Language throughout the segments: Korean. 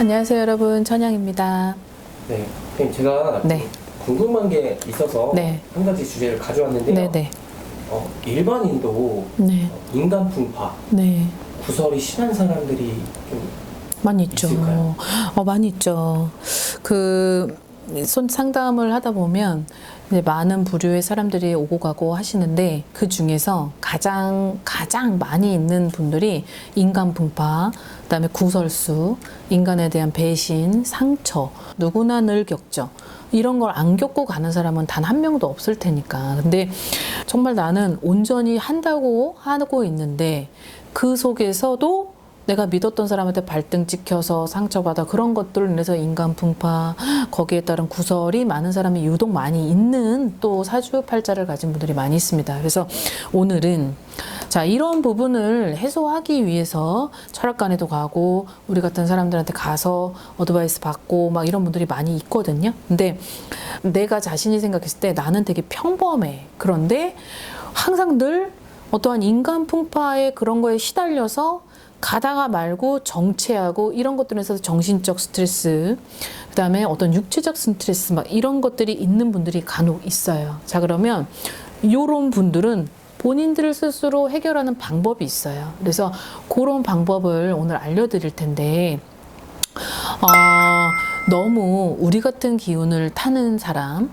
안녕하세요 여러분 천양입니다. 네, 선생님 제가 네. 궁금한 게 있어서 네. 한 가지 주제를 가져왔는데요. 네 네 어, 일반인도 네. 어, 인간 풍파, 네 구설이 심한 사람들이 좀 많이 있죠. 있을까요? 어 많이 있죠. 그 손 상담을 하다 보면 많은 부류의 사람들이 오고 가고 하시는데 그 중에서 가장 가장 많이 있는 분들이 인간 분파, 그다음에 구설수, 인간에 대한 배신, 상처 누구나 늘 겪죠. 이런 걸 안 겪고 가는 사람은 단 한 명도 없을 테니까. 근데 정말 나는 온전히 한다고 하고 있는데 그 속에서도 내가 믿었던 사람한테 발등 찍혀서 상처받아 그런 것들로 인해서 인간 풍파 거기에 따른 구설이 많은 사람이 유독 많이 있는 또 사주팔자를 가진 분들이 많이 있습니다. 그래서 오늘은 자 이런 부분을 해소하기 위해서 철학관에도 가고 우리 같은 사람들한테 가서 어드바이스 받고 막 이런 분들이 많이 있거든요. 근데 내가 자신이 생각했을 때 나는 되게 평범해. 그런데 항상 늘 어떠한 인간 풍파의 그런 거에 시달려서 가다가 말고 정체하고 이런 것들에 있어서 정신적 스트레스, 그 다음에 어떤 육체적 스트레스 막 이런 것들이 있는 분들이 간혹 있어요. 자, 그러면 요런 분들은 본인들 스스로 해결하는 방법이 있어요. 그래서 그런 방법을 오늘 알려드릴 텐데, 어, 너무 우리 같은 기운을 타는 사람,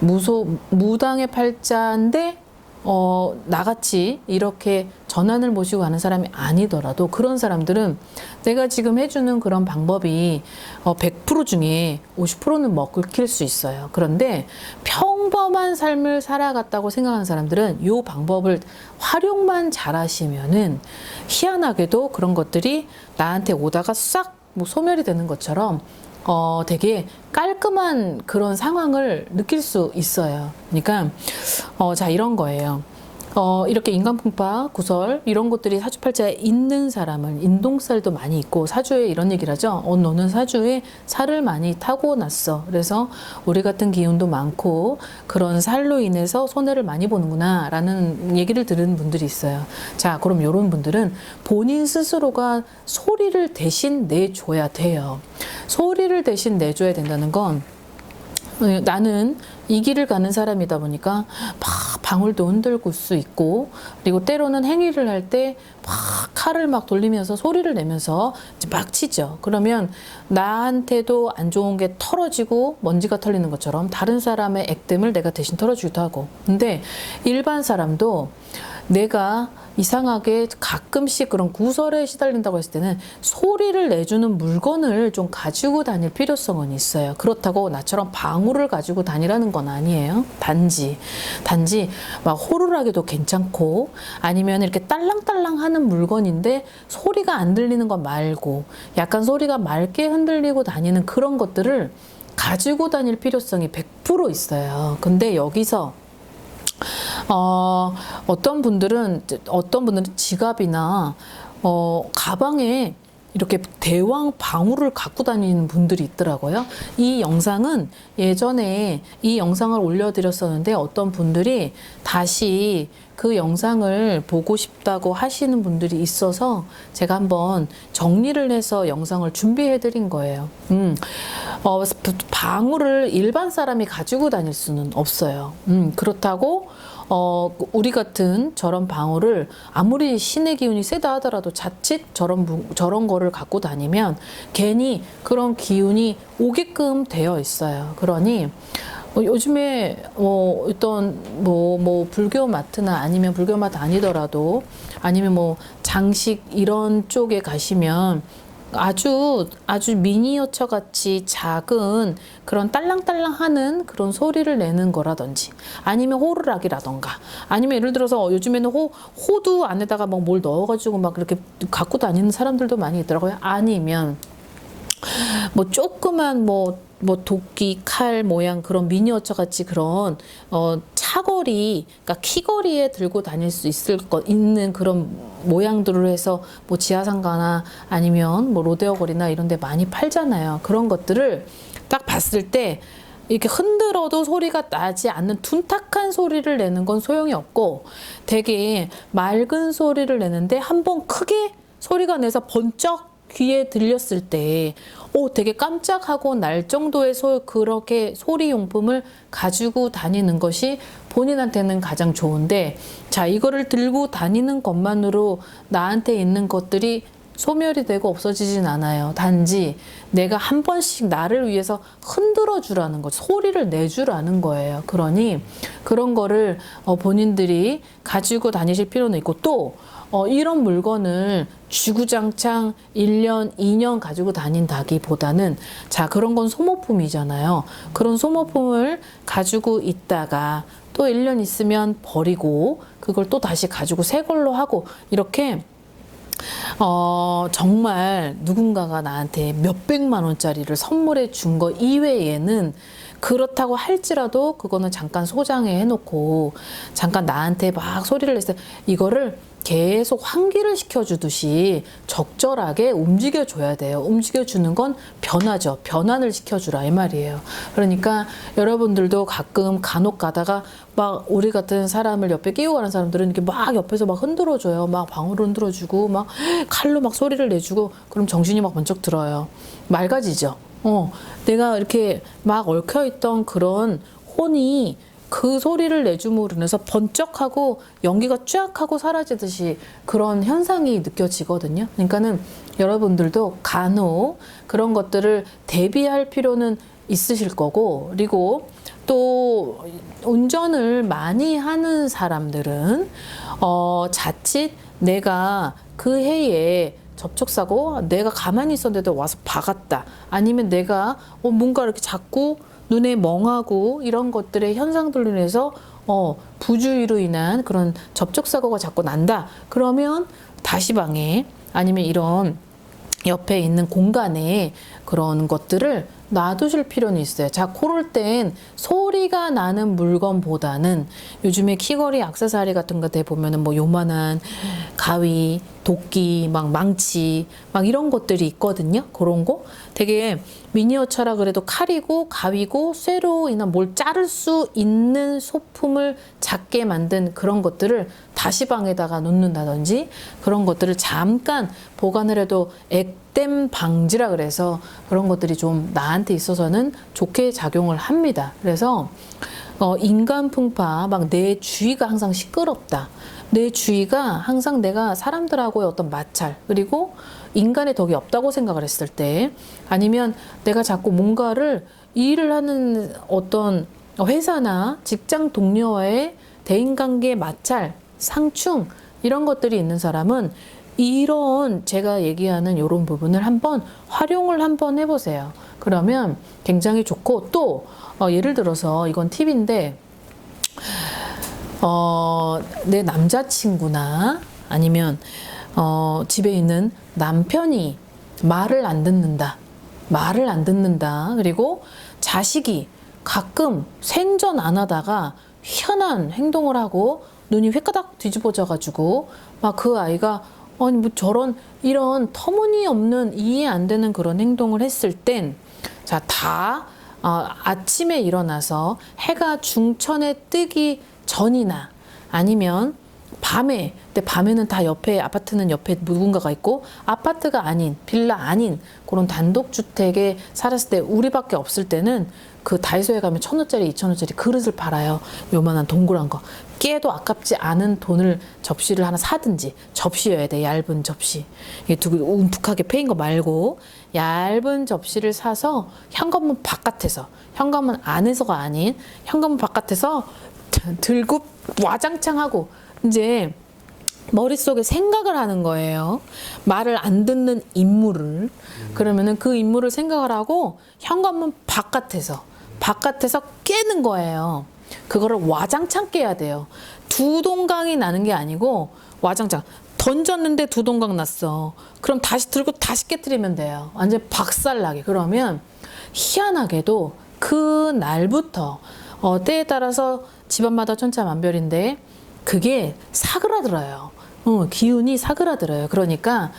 무소, 무당의 팔자인데, 어, 나같이 이렇게 전환을 모시고 가는 사람이 아니더라도 그런 사람들은 내가 지금 해주는 그런 방법이 어, 100% 중에 50%는 먹힐 수 있어요. 그런데 평범한 삶을 살아갔다고 생각하는 사람들은 이 방법을 활용만 잘 하시면은 희한하게도 그런 것들이 나한테 오다가 싹 뭐 소멸이 되는 것처럼 어, 되게 깔끔한 그런 상황을 느낄 수 있어요. 그러니까, 어, 자, 이런 거예요. 어, 이렇게 인간풍파, 구설, 이런 것들이 사주팔자에 있는 사람은 인동살도 많이 있고, 사주에 이런 얘기를 하죠. 어, 너는 사주에 살을 많이 타고 났어. 그래서 우리 같은 기운도 많고, 그런 살로 인해서 손해를 많이 보는구나, 라는 얘기를 들은 분들이 있어요. 자, 그럼 이런 분들은 본인 스스로가 소리를 대신 내줘야 돼요. 소리를 대신 내줘야 된다는 건, 어, 나는 이 길을 가는 사람이다 보니까 막 방울도 흔들고 수 있고 그리고 때로는 행위를 할 때 막 칼을 막 돌리면서 소리를 내면서 막 치죠. 그러면 나한테도 안 좋은 게 털어지고 먼지가 털리는 것처럼 다른 사람의 액땜을 내가 대신 털어주기도 하고. 근데 일반 사람도 내가 이상하게 가끔씩 그런 구설에 시달린다고 했을 때는 소리를 내주는 물건을 좀 가지고 다닐 필요성은 있어요. 그렇다고 나처럼 방울을 가지고 다니라는 건 아니에요. 단지, 단지 막 호루라기도 괜찮고 아니면 이렇게 딸랑딸랑 하는 물건인데 소리가 안 들리는 것 말고 약간 소리가 맑게 흔들리고 다니는 그런 것들을 가지고 다닐 필요성이 100% 있어요. 근데 여기서 어, 어떤 분들은 어떤 분들은 지갑이나 어, 가방에 이렇게 대왕 방울을 갖고 다니는 분들이 있더라고요. 이 영상은 예전에 이 영상을 올려드렸었는데 어떤 분들이 다시 그 영상을 보고 싶다고 하시는 분들이 있어서 제가 한번 정리를 해서 영상을 준비해 드린 거예요. 음, 어, 방울을 일반 사람이 가지고 다닐 수는 없어요. 음, 그렇다고 어, 우리 같은 저런 방울을 아무리 신의 기운이 세다 하더라도 자칫 저런, 무- 저런 거를 갖고 다니면 괜히 그런 기운이 오게끔 되어 있어요. 그러니 어, 요즘에 뭐 어떤 뭐, 뭐 불교 마트나 아니면 불교 마트 아니더라도 아니면 뭐 장식 이런 쪽에 가시면 아주 아주 미니어처 같이 작은 그런 딸랑딸랑 하는 그런 소리를 내는 거라든지 아니면 호루라기라던가 아니면 예를 들어서 요즘에는 호 호두 안에다가 막 뭘 넣어가지고 막 이렇게 갖고 다니는 사람들도 많이 있더라고요. 아니면 뭐 조그만 뭐, 뭐 도끼, 칼 모양 그런 미니어처 같이 그런 어 차거리, 그러니까 키거리에 들고 다닐 수 있을 것 있는 그런 모양들을 해서 뭐 지하상가나 아니면 뭐 로데오 거리나 이런 데 많이 팔잖아요. 그런 것들을 딱 봤을 때 이렇게 흔들어도 소리가 나지 않는 둔탁한 소리를 내는 건 소용이 없고 되게 맑은 소리를 내는데 한번 크게 소리가 내서 번쩍 귀에 들렸을 때, 오, 되게 깜짝하고 날 정도의 소, 그렇게 소리 용품을 가지고 다니는 것이 본인한테는 가장 좋은데, 자, 이거를 들고 다니는 것만으로 나한테 있는 것들이 소멸이 되고 없어지진 않아요. 단지 내가 한 번씩 나를 위해서 흔들어 주라는 거, 소리를 내주라는 거예요. 그러니 그런 거를 어, 본인들이 가지고 다니실 필요는 있고 또 어, 이런 물건을 주구장창 1년, 2년 가지고 다닌다기 보다는 자, 그런 건 소모품이잖아요. 그런 소모품을 가지고 있다가 또 1년 있으면 버리고 그걸 또 다시 가지고 새 걸로 하고 이렇게 어, 정말 누군가가 나한테 몇백만 원짜리를 선물해 준 거 이외에는 그렇다고 할지라도 그거는 잠깐 소장해 해놓고 잠깐 나한테 막 소리를 때 이거를 계속 환기를 시켜주듯이 적절하게 움직여줘야 돼요. 움직여주는 건 변화죠. 변환을 시켜주라 이 말이에요. 그러니까 여러분들도 가끔 간혹 가다가 막 우리 같은 사람을 옆에 끼고 가는 사람들은 이렇게 막 옆에서 막 흔들어줘요. 막 방울을 흔들어주고 막 칼로 막 소리를 내주고 그럼 정신이 막 번쩍 들어요. 맑아지죠. 어, 내가 이렇게 막 얽혀있던 그런 혼이 그 소리를 내줌으로 인해서 번쩍하고 연기가 쫙 하고 사라지듯이 그런 현상이 느껴지거든요. 그러니까는 여러분들도 간혹 그런 것들을 대비할 필요는 있으실 거고, 그리고 또 운전을 많이 하는 사람들은 어, 자칫 내가 그 해에 접촉사고 내가 가만히 있었는데도 와서 박았다. 아니면 내가 어, 뭔가 이렇게 자꾸 눈에 멍하고 이런 것들의 현상들로 인해서 어, 부주의로 인한 그런 접촉 사고가 자꾸 난다. 그러면 다시방에 아니면 이런 옆에 있는 공간에 그런 것들을 놔두실 필요는 있어요. 자, 그럴 땐 소리가 나는 물건보다는 요즘에 키거리 악세사리 같은 거에 보면은 뭐 요만한 가위, 도끼, 막 망치, 막 이런 것들이 있거든요. 그런 거 되게 미니어처라 그래도 칼이고 가위고 쇠로 인한 뭘 자를 수 있는 소품을 작게 만든 그런 것들을 다시방에다가 놓는다든지 그런 것들을 잠깐 보관을 해도 액땜 방지라 그래서 그런 것들이 좀 나한테 있어서는 좋게 작용을 합니다. 그래서 어, 인간 풍파, 막 내 주위가 항상 시끄럽다. 내 주위가 항상 내가 사람들하고의 어떤 마찰, 그리고 인간의 덕이 없다고 생각을 했을 때, 아니면 내가 자꾸 뭔가를 일을 하는 어떤 회사나 직장 동료와의 대인관계 마찰, 상충, 이런 것들이 있는 사람은 이런 제가 얘기하는 이런 부분을 한번 활용을 한번 해보세요. 그러면 굉장히 좋고 또 어, 예를 들어서 이건 팁인데 어, 내 남자친구나 아니면 어, 집에 있는 남편이 말을 안 듣는다. 말을 안 듣는다. 그리고 자식이 가끔 생전 안 하다가 희한한 행동을 하고 눈이 휘까닥 뒤집어져 가지고 막 그 아이가 아니 뭐 저런 이런 터무니없는 이해 안 되는 그런 행동을 했을 땐 자, 다 어, 아침에 일어나서 해가 중천에 뜨기 전이나 아니면 밤에, 근데 밤에는 다 옆에 아파트는 옆에 누군가가 있고 아파트가 아닌 빌라 아닌 그런 단독 주택에 살았을 때 우리밖에 없을 때는 그 다이소에 가면 천 원짜리, 이천 원짜리 그릇을 팔아요. 요만한 동그란 거. 깨도 아깝지 않은 돈을 접시를 하나 사든지 접시여야 돼 얇은 접시. 이게 두고 움푹하게 패인 거 말고 얇은 접시를 사서 현관문 바깥에서 현관문 안에서가 아닌 현관문 바깥에서 들고 와장창 하고 이제 머릿속에 생각을 하는 거예요. 말을 안 듣는 인물을. 그러면은 그 인물을 생각을 하고 현관문 바깥에서, 바깥에서 깨는 거예요. 그거를 와장창 깨야 돼요. 두 동강이 나는 게 아니고 와장창. 던졌는데 두 동강 났어. 그럼 다시 들고 다시 깨뜨리면 돼요. 완전 박살나게. 그러면 희한하게도 그 날부터 어, 때에 따라서 집안마다 천차만별인데 그게 사그라들어요. 어, 기운이 사그라들어요. 그러니까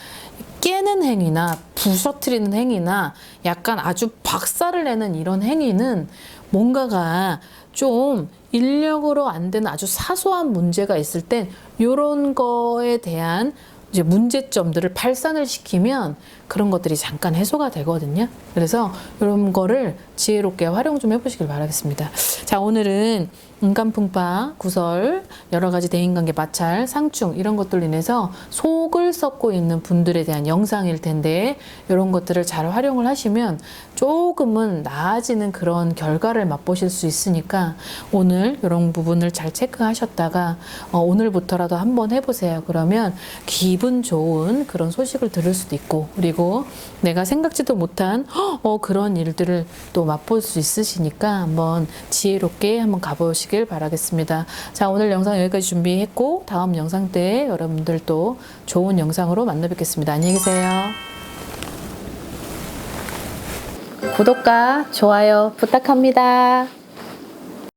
깨는 행위나 부서뜨리는 행위나 약간 아주 박살을 내는 이런 행위는 뭔가가 좀 인력으로 안 되는 아주 사소한 문제가 있을 땐 이런 거에 대한 이제 문제점들을 발산을 시키면 그런 것들이 잠깐 해소가 되거든요. 그래서 이런 거를 지혜롭게 활용 좀 해보시길 바라겠습니다. 자, 오늘은 인간풍파, 구설, 여러 가지 대인관계 마찰, 상충 이런 것들로 인해서 속을 썩고 있는 분들에 대한 영상일 텐데 이런 것들을 잘 활용을 하시면 조금은 나아지는 그런 결과를 맛보실 수 있으니까 오늘 이런 부분을 잘 체크하셨다가 어, 오늘부터라도 한번 해보세요. 그러면 기분 좋은 그런 소식을 들을 수도 있고 그리고 내가 생각지도 못한 어, 그런 일들을 또 맛볼 수 있으시니까 한번 지혜롭게 한번 가보 시길 바라겠습니다. 자 오늘 영상 여기까지 준비했고 다음 영상 때 여러분들 또 좋은 영상으로 만나 뵙겠습니다. 안녕히 계세요. 구독과 좋아요 부탁합니다.